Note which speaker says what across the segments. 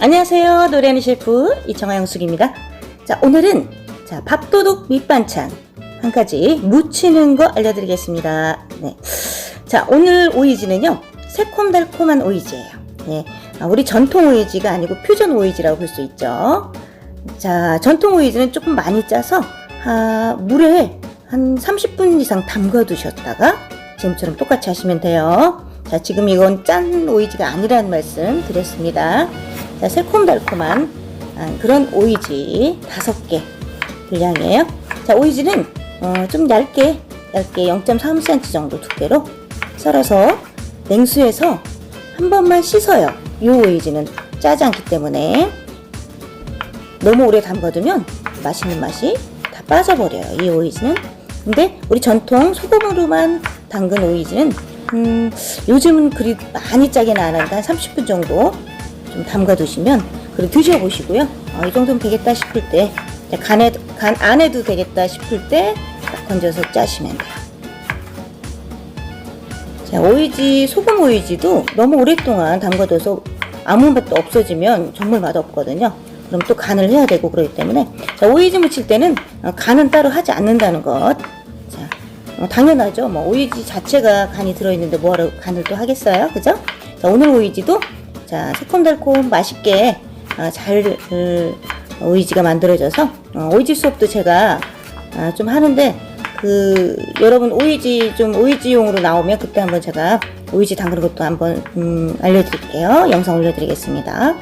Speaker 1: 안녕하세요. 노래하는 셰프 이청아 영숙입니다. 자, 오늘은 자, 밥도둑 밑반찬 한 가지 무치는 거 알려드리겠습니다. 네. 자, 오늘 오이지는요. 새콤달콤한 오이지예요. 네. 아, 우리 전통 오이지가 아니고 퓨전 오이지라고 볼 수 있죠. 자, 전통 오이지는 조금 많이 짜서 아, 물에 한 30분 이상 담가 두셨다가 지금처럼 똑같이 하시면 돼요. 자, 지금 이건 짠 오이지가 아니라는 말씀 드렸습니다. 자, 새콤달콤한 아, 그런 오이지 다섯 개 분량이에요. 자, 오이지는 어, 좀 얇게 얇게 0.3cm 정도 두께로 썰어서 냉수에서 한 번만 씻어요. 이 오이지는 짜지 않기 때문에 너무 오래 담가두면 맛있는 맛이 다 빠져버려요. 이 오이지는. 근데 우리 전통 소금으로만 담근 오이지는 음, 요즘은 그리 많이 짜게는 안 하니까 한 30분 정도 좀 담가 두시면 그리고 드셔보시고요. 어, 이 정도면 되겠다 싶을 때 간에 간 안 해도 되겠다 싶을 때 딱 건져서 짜시면 돼요. 자, 오이지 소금 오이지도 너무 오랫동안 담가둬서 아무 맛도 없어지면 정말 맛없거든요. 그럼 또 간을 해야 되고 그러기 때문에 자, 오이지 무칠 때는 어, 간은 따로 하지 않는다는 것. 자, 어, 당연하죠. 뭐 오이지 자체가 간이 들어있는데 뭐하러 간을 또 하겠어요, 그죠? 자, 오늘 오이지도 자 새콤달콤 맛있게 아, 잘 음, 오이지가 만들어져서 어, 오이지 수업도 제가 아, 좀 하는데 그 여러분 오이지 좀 오이지용으로 나오면 그때 한번 제가 오이지 담그는 것도 한번 음, 알려드릴게요. 영상 올려드리겠습니다.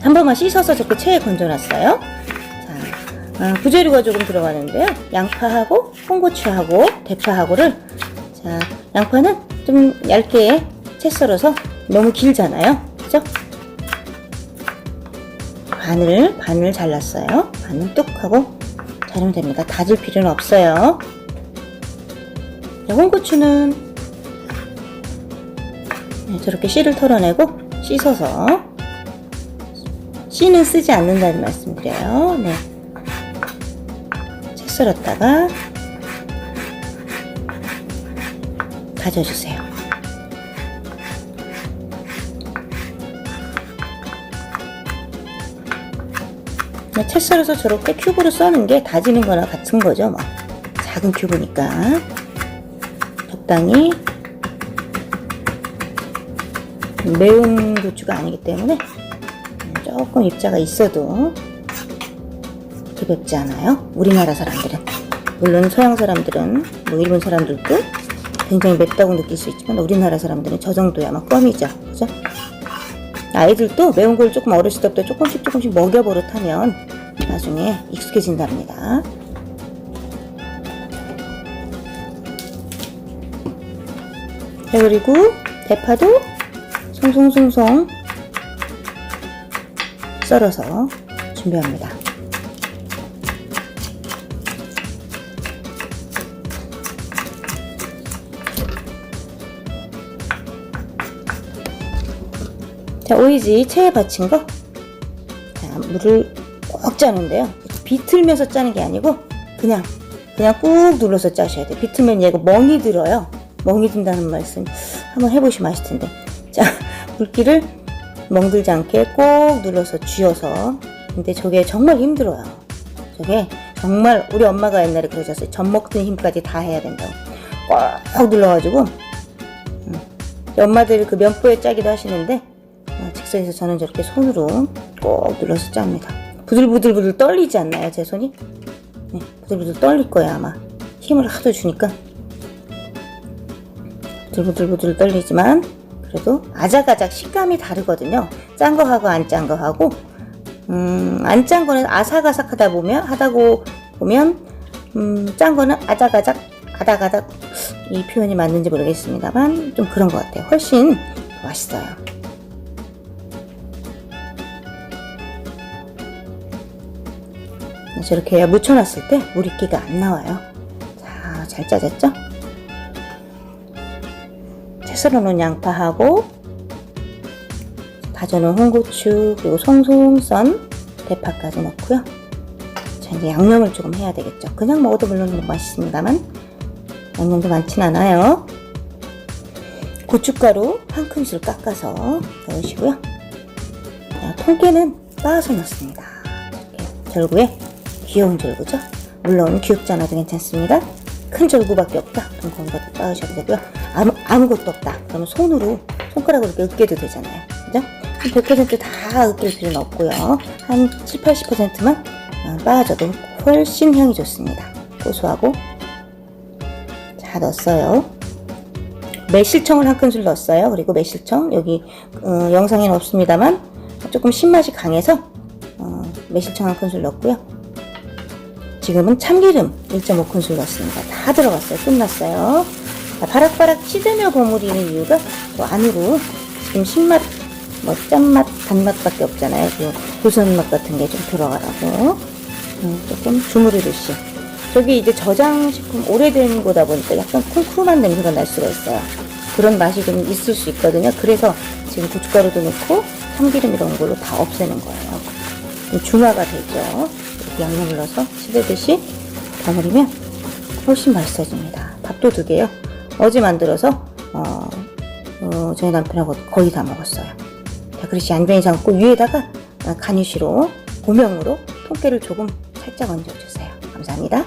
Speaker 1: 한 번만 씻어서 저렇게 체에 건져놨어요. 자, 아, 부재료가 조금 들어가는데요. 양파하고 홍고추하고 대파하고를 자 양파는 좀 얇게 채 썰어서 너무 길잖아요. 그죠? 반을 반을 잘랐어요. 반은 뚝 하고 자르면 됩니다. 다질 필요는 없어요. 자, 홍고추는 네, 저렇게 씨를 털어내고 씻어서 씨는 쓰지 않는다는 말씀드려요. 네. 채 썰었다가 다져주세요. 채 썰어서 저렇게 큐브로 써는 게 다지는 거나 같은 거죠. 뭐. 작은 큐브니까. 적당히 매운 고추가 아니기 때문에 조금 입자가 있어도 맵지 않아요. 우리나라 사람들은. 물론 서양 사람들은, 뭐 일본 사람들도 굉장히 맵다고 느낄 수 있지만 우리나라 사람들은 저 정도야 막 껌이죠. 그죠? 아이들도 매운 걸 조금 어렸을 때부터 조금씩 조금씩 먹여버릇하면 나중에 익숙해진답니다. 자, 그리고 대파도 송송송송 썰어서 준비합니다. 자, 오이지 체에 받친 거. 자, 물을 꼭 짜는데요. 비틀면서 짜는 게 아니고 그냥 그냥 꾹 눌러서 짜셔야 돼요. 비틀면 얘가 멍이 들어요. 멍이 든다는 말씀 한번 해보시면 아실 텐데. 자, 물기를 멍들지 않게 꼭 눌러서 쥐어서. 근데 저게 정말 힘들어요. 저게 정말 우리 엄마가 옛날에 그러셨어요. 젖 먹던 힘까지 다 해야 된다고. 꽉 눌러가지고. 음. 엄마들 그 면보에 짜기도 하시는데 어, 즉석에서 저는 저렇게 손으로 꼭 눌러서 짭니다. 부들부들부들 떨리지 않나요, 제 손이? 네, 부들부들 떨릴 거예요, 아마. 힘을 하도 주니까. 부들부들부들 떨리지만, 그래도 아작아작 식감이 다르거든요. 짠 거하고 안 짠 거하고, 음, 안 짠 거는 아삭아삭 하다 보면, 하다고 보면, 음, 짠 거는 아작아작, 아닥아닥, 이 표현이 맞는지 모르겠습니다만, 좀 그런 것 같아요. 훨씬 더 맛있어요. 저렇게 묻혀놨을 때 물기가 안 나와요. 자, 잘 짜졌죠? 채 썰어 놓은 양파하고 다져놓은 홍고추 그리고 송송 썬 대파까지 넣고요. 자, 이제 양념을 조금 해야 되겠죠. 그냥 먹어도 물론 맛있습니다만 양념도 많진 않아요. 고춧가루 한 큰술 깎아서 넣으시고요. 자, 통깨는 빻아서 넣습니다. 이렇게 절구에 귀여운 절구죠. 물론 귀엽지 않아도 괜찮습니다. 큰 절구밖에 없다. 그럼 거기다 빻으셔도 되고요. 아무, 아무것도 없다. 그러면 손으로, 손가락으로 이렇게 으깨도 되잖아요. 그죠? 100%다 으깰 필요는 없고요. 한 7, 80%만 빻아줘도 훨씬 향이 좋습니다. 고소하고. 자, 넣었어요. 매실청을 한 큰술 넣었어요. 그리고 매실청, 여기, 어, 영상에는 없습니다만, 조금 신맛이 강해서, 어, 매실청 한 큰술 넣었고요. 지금은 참기름 1.5큰술 넣었습니다. 다 들어갔어요. 끝났어요. 자, 바락바락 찌들며 버무리는 이유가 또 안으로 지금 신맛, 뭐 짠맛, 단맛밖에 없잖아요. 그 고소한 맛 같은 게 좀 들어가라고 음, 조금 주무르듯이. 저기 이제 저장식품 오래된 거다 보니까 약간 쿰쿰한 냄새가 날 수가 있어요. 그런 맛이 좀 있을 수 있거든요. 그래서 지금 고춧가루도 넣고 참기름 이런 걸로 다 없애는 거예요. 좀 중화가 되죠. 양념을 넣어서 치대듯이 버무리면 훨씬 맛있어집니다. 밥도 두 개요. 어제 만들어서 어, 어, 저희 남편하고 거의 다 먹었어요. 자, 그릇이 안전히 담고 위에다가 어, 가니쉬로 고명으로 통깨를 조금 살짝 얹어주세요. 감사합니다.